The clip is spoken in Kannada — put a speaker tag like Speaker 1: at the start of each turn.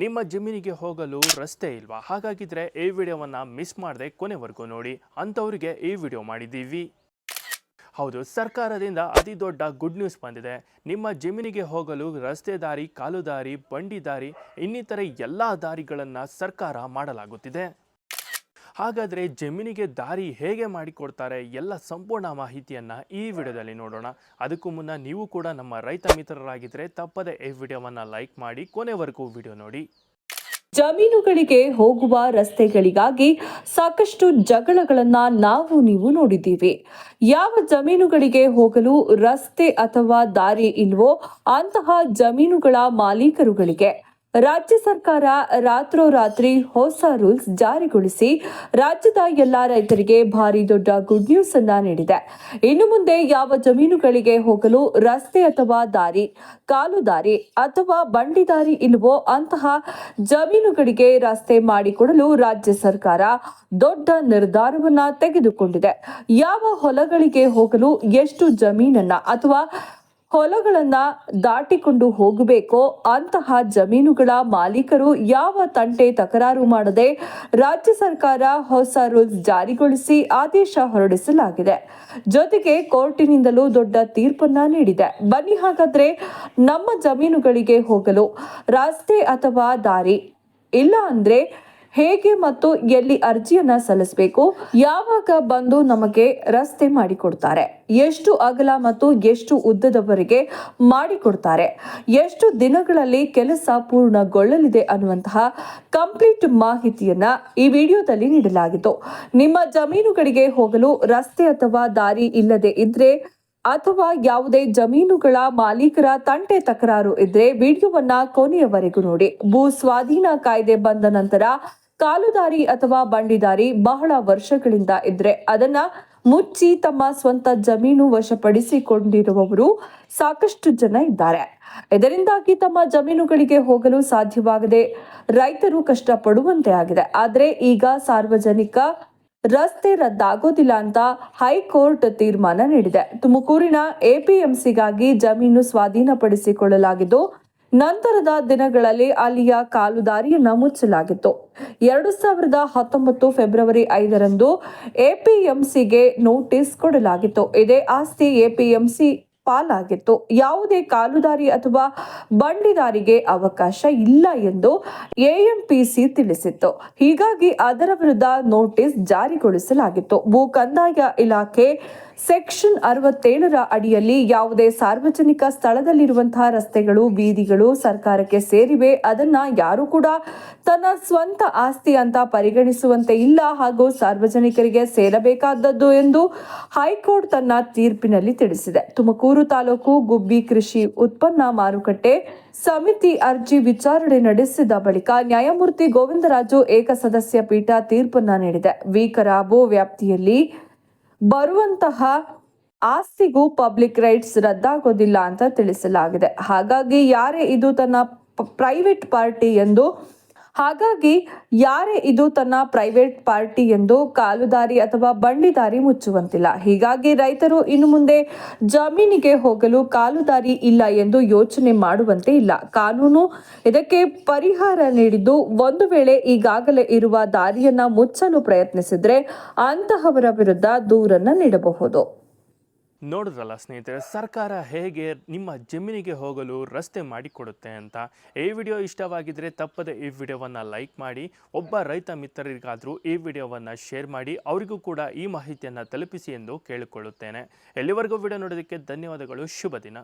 Speaker 1: ನಿಮ್ಮ ಜಮೀನಿಗೆ ಹೋಗಲು ರಸ್ತೆ ಇಲ್ವಾ? ಹಾಗಾಗಿದ್ರೆ ಈ ವಿಡಿಯೋವನ್ನು ಮಿಸ್ ಮಾಡದೆ ಕೊನೆವರೆಗೂ ನೋಡಿ. ಅಂಥವ್ರಿಗೆ ಈ ವಿಡಿಯೋ ಮಾಡಿದ್ದೀವಿ. ಹೌದು, ಸರ್ಕಾರದಿಂದ ಅತಿ ದೊಡ್ಡ ಗುಡ್ ನ್ಯೂಸ್ ಬಂದಿದೆ. ನಿಮ್ಮ ಜಮೀನಿಗೆ ಹೋಗಲು ರಸ್ತೆ ದಾರಿ, ಕಾಲು ದಾರಿ, ಬಂಡಿ ದಾರಿ, ಇನ್ನಿತರೆ ಎಲ್ಲ ದಾರಿಗಳನ್ನು ಸರ್ಕಾರ ಮಾಡಲಾಗುತ್ತಿದೆ. ಹಾಗಾದರೆ ಜಮೀನಿಗೆ ದಾರಿ ಹೇಗೆ ಮಾಡಿಕೊಡ್ತಾರೆ ಎಲ್ಲ ಸಂಪೂರ್ಣ ಮಾಹಿತಿಯನ್ನು ಈ ವಿಡಿಯೋದಲ್ಲಿ ನೋಡೋಣ. ಅದಕ್ಕೂ ಮುನ್ನ ನೀವು ಕೂಡ ನಮ್ಮ ರೈತ ಮಿತ್ರರಾಗಿದ್ದರೆ ತಪ್ಪದೆ ಈ ವಿಡಿಯೋವನ್ನು ಲೈಕ್ ಮಾಡಿ, ಕೊನೆವರೆಗೂ ವಿಡಿಯೋ ನೋಡಿ.
Speaker 2: ಜಮೀನುಗಳಿಗೆ ಹೋಗುವ ರಸ್ತೆಗಳಿಗಾಗಿ ಸಾಕಷ್ಟು ಜಗಳಗಳನ್ನ ನಾವು ನೀವು ನೋಡಿದ್ದೀವಿ. ಯಾವ ಜಮೀನುಗಳಿಗೆ ಹೋಗಲು ರಸ್ತೆ ಅಥವಾ ದಾರಿ ಇಲ್ವೋ ಅಂತಹ ಜಮೀನುಗಳ ಮಾಲೀಕರುಗಳಿಗೆ ರಾಜ್ಯ ಸರ್ಕಾರ ರಾತ್ರೋರಾತ್ರಿ ಹೊಸ ರೂಲ್ಸ್ ಜಾರಿಗೊಳಿಸಿ ರಾಜ್ಯದ ಎಲ್ಲಾ ರೈತರಿಗೆ ಭಾರಿ ದೊಡ್ಡ ಗುಡ್ ನ್ಯೂಸ್ ಅನ್ನ ನೀಡಿದೆ. ಇನ್ನು ಮುಂದೆ ಯಾವ ಜಮೀನುಗಳಿಗೆ ಹೋಗಲು ರಸ್ತೆ ಅಥವಾ ದಾರಿ, ಕಾಲು ದಾರಿ ಅಥವಾ ಬಂಡಿ ದಾರಿ ಇಲ್ಲವೋ ಅಂತಹ ಜಮೀನುಗಳಿಗೆ ರಸ್ತೆ ಮಾಡಿಕೊಡಲು ರಾಜ್ಯ ಸರ್ಕಾರ ದೊಡ್ಡ ನಿರ್ಧಾರವನ್ನ ತೆಗೆದುಕೊಂಡಿದೆ. ಯಾವ ಹೊಲಗಳಿಗೆ ಹೋಗಲು ಎಷ್ಟು ಜಮೀನನ್ನ ಅಥವಾ ಹೊಲಗಳನ್ನ ದಾಟಿಕೊಂಡು ಹೋಗಬೇಕೋ ಅಂತಹ ಜಮೀನುಗಳ ಮಾಲೀಕರು ಯಾವ ತಂಟೆ ತಕರಾರು ಮಾಡದೆ ರಾಜ್ಯ ಸರ್ಕಾರ ಹೊಸ ರೂಲ್ಸ್ ಜಾರಿಗೊಳಿಸಿ ಆದೇಶ ಹೊರಡಿಸಲಾಗಿದೆ. ಜೊತೆಗೆ ಕೋರ್ಟಿನಿಂದಲೂ ದೊಡ್ಡ ತೀರ್ಪನ್ನ ನೀಡಿದೆ. ಬನ್ನಿ ಹಾಗಾದ್ರೆ ನಮ್ಮ ಜಮೀನುಗಳಿಗೆ ಹೋಗಲು ರಸ್ತೆ ಅಥವಾ ದಾರಿ ಇಲ್ಲ ಅಂದ್ರೆ ಹೇಗೆ ಮತ್ತು ಎಲ್ಲಿ ಅರ್ಜಿಯನ್ನ ಸಲ್ಲಿಸಬೇಕು, ಯಾವಾಗ ಬಂದು ನಮಗೆ ರಸ್ತೆ ಮಾಡಿಕೊಡ್ತಾರೆ, ಎಷ್ಟು ಅಗಲ ಮತ್ತು ಎಷ್ಟು ಉದ್ದದವರೆಗೆ ಮಾಡಿಕೊಡ್ತಾರೆ, ಎಷ್ಟು ದಿನಗಳಲ್ಲಿ ಕೆಲಸ ಪೂರ್ಣಗೊಳ್ಳಲಿದೆ ಅನ್ನುವಂತಹ ಕಂಪ್ಲೀಟ್ ಮಾಹಿತಿಯನ್ನ ಈ ವಿಡಿಯೋದಲ್ಲಿ ನೀಡಲಾಗಿತ್ತು. ನಿಮ್ಮ ಜಮೀನುಗಳಿಗೆ ಹೋಗಲು ರಸ್ತೆ ಅಥವಾ ದಾರಿ ಇಲ್ಲದೆ ಇದ್ರೆ ಅಥವಾ ಯಾವುದೇ ಜಮೀನುಗಳ ಮಾಲೀಕರ ತಂಟೆ ತಕರಾರು ಇದ್ರೆ ವಿಡಿಯೋವನ್ನ ಕೊನೆಯವರೆಗೂ ನೋಡಿ. ಭೂ ಸ್ವಾಧೀನ ಕಾಯ್ದೆ ಬಂದ ನಂತರ ಕಾಲುದಾರಿ ಅಥವಾ ಬಂಡಿದಾರಿ ಬಹಳ ವರ್ಷಗಳಿಂದ ಇದ್ರೆ ಅದನ್ನ ಮುಚ್ಚಿ ತಮ್ಮ ಸ್ವಂತ ಜಮೀನು ವಶಪಡಿಸಿಕೊಂಡಿರುವವರು ಸಾಕಷ್ಟು ಜನ ಇದ್ದಾರೆ. ಇದರಿಂದಾಗಿ ತಮ್ಮ ಜಮೀನುಗಳಿಗೆ ಹೋಗಲು ಸಾಧ್ಯವಾಗದೆ ರೈತರು ಕಷ್ಟಪಡುವಂತೆ ಆಗಿದೆ. ಆದರೆ ಈಗ ಸಾರ್ವಜನಿಕ ರಸ್ತೆ ರದ್ದಾಗೋದಿಲ್ಲ ಅಂತ ಹೈಕೋರ್ಟ್ ತೀರ್ಮಾನ ನೀಡಿದೆ. ತುಮಕೂರಿನ ಎಪಿಎಂಸಿಗಾಗಿ ಜಮೀನು ಸ್ವಾಧೀನಪಡಿಸಿಕೊಳ್ಳಲಾಗಿದ್ದು, ನಂತರದ ದಿನಗಳಲ್ಲಿ ಅಲ್ಲಿಯ ಕಾಲುದಾರಿಯನ್ನು ಮುಚ್ಚಲಾಗಿತ್ತು. ಎರಡು ಸಾವಿರದ ಹತ್ತೊಂಬತ್ತು ಫೆಬ್ರವರಿ ಐದರಂದು ಎಪಿಎಂಸಿಗೆ ನೋಟಿಸ್ ಕೊಡಲಾಗಿತ್ತು. ಇದೇ ಆಸ್ತಿ ಎಪಿಎಂಸಿ ಪಾಲಾಗಿತ್ತು. ಯಾವುದೇ ಕಾಲುದಾರಿ ಅಥವಾ ಬಂಡಿದಾರಿಗೆ ಅವಕಾಶ ಇಲ್ಲ ಎಂದು ಎಎಂಪಿಸಿ ತಿಳಿಸಿತ್ತು. ಹೀಗಾಗಿ ಅದರ ವಿರುದ್ಧ ನೋಟಿಸ್ ಜಾರಿಗೊಳಿಸಲಾಗಿತ್ತು. ಭೂ ಕಂದಾಯ ಇಲಾಖೆ ಸೆಕ್ಷನ್ ಅರವತ್ತೇಳರ ಅಡಿಯಲ್ಲಿ ಯಾವುದೇ ಸಾರ್ವಜನಿಕ ಸ್ಥಳದಲ್ಲಿರುವಂತಹ ರಸ್ತೆಗಳು, ಬೀದಿಗಳು ಸರ್ಕಾರಕ್ಕೆ ಸೇರಿವೆ. ಅದನ್ನ ಯಾರು ಕೂಡ ತನ್ನ ಸ್ವಂತ ಆಸ್ತಿ ಅಂತ ಪರಿಗಣಿಸುವಂತೆ ಇಲ್ಲ ಹಾಗೂ ಸಾರ್ವಜನಿಕರಿಗೆ ಸೇರಬೇಕಾದದ್ದು ಎಂದು ಹೈಕೋರ್ಟ್ ತನ್ನ ತೀರ್ಪಿನಲ್ಲಿ ತಿಳಿಸಿದೆ. ತುಮಕೂರು ತಾಲೂಕು ಗುಬ್ಬಿ ಕೃಷಿ ಉತ್ಪನ್ನ ಮಾರುಕಟ್ಟೆ ಸಮಿತಿ ಅರ್ಜಿ ವಿಚಾರಣೆ ನಡೆಸಿದ ಬಳಿಕ ನ್ಯಾಯಮೂರ್ತಿ ಗೋವಿಂದರಾಜು ಏಕಸದಸ್ಯ ಪೀಠ ತೀರ್ಪನ್ನ ನೀಡಿದೆ. ವಿ ಕರಾಬು ವ್ಯಾಪ್ತಿಯಲ್ಲಿ ಬರುವಂತಹ ಆಸ್ತಿಗೂ ಪಬ್ಲಿಕ್ ರೈಟ್ಸ್ ರದ್ದಾಗೋದಿಲ್ಲ ಅಂತ ತಿಳಿಸಲಾಗಿದೆ. ಹಾಗಾಗಿ ಯಾರೇ ಇದು ತನ್ನ ಪ್ರೈವೇಟ್ ಪಾರ್ಟಿ ಎಂದು ಹಾಗಾಗಿ ಯಾರೇ ಇದು ತನ್ನ ಪ್ರೈವೇಟ್ ಪಾರ್ಟಿ ಎಂದು ಕಾಲುದಾರಿ ಅಥವಾ ಬಂಡಿದಾರಿ ಮುಚ್ಚುವಂತಿಲ್ಲ. ಹೀಗಾಗಿ ರೈತರು ಇನ್ನು ಮುಂದೆ ಜಮೀನಿಗೆ ಹೋಗಲು ಕಾಲುದಾರಿ ಇಲ್ಲ ಎಂದು ಯೋಚನೆ ಮಾಡುವಂತೆ ಇಲ್ಲ. ಕಾನೂನು ಇದಕ್ಕೆ ಪರಿಹಾರ ನೀಡಿದ್ದು ಒಂದು ವೇಳೆ ಈಗಾಗಲೇ ಇರುವ ದಾರಿಯನ್ನ ಮುಚ್ಚಲು ಪ್ರಯತ್ನಿಸಿದ್ರೆ ಅಂತಹವರ ವಿರುದ್ಧ ದೂರನ್ನ ನೀಡಬಹುದು.
Speaker 1: ನೋಡಿದ್ರಲ್ಲ ಸ್ನೇಹಿತರೆ, ಸರ್ಕಾರ ಹೇಗೆ ನಿಮ್ಮ ಜಮೀನಿಗೆ ಹೋಗಲು ರಸ್ತೆ ಮಾಡಿಕೊಡುತ್ತೆ ಅಂತ. ಈ ವಿಡಿಯೋ ಇಷ್ಟವಾಗಿದ್ದರೆ ತಪ್ಪದೆ ಈ ವಿಡಿಯೋವನ್ನು ಲೈಕ್ ಮಾಡಿ, ಒಬ್ಬ ರೈತ ಮಿತ್ರರಿಗಾದರೂ ಈ ವಿಡಿಯೋವನ್ನು ಶೇರ್ ಮಾಡಿ, ಅವರಿಗೂ ಕೂಡ ಈ ಮಾಹಿತಿಯನ್ನು ತಲುಪಿಸಿ ಎಂದು ಕೇಳಿಕೊಳ್ಳುತ್ತೇನೆ. ಎಲ್ಲಿವರೆಗೂ ವಿಡಿಯೋ ನೋಡೋದಕ್ಕೆ ಧನ್ಯವಾದಗಳು, ಶುಭ ದಿನ.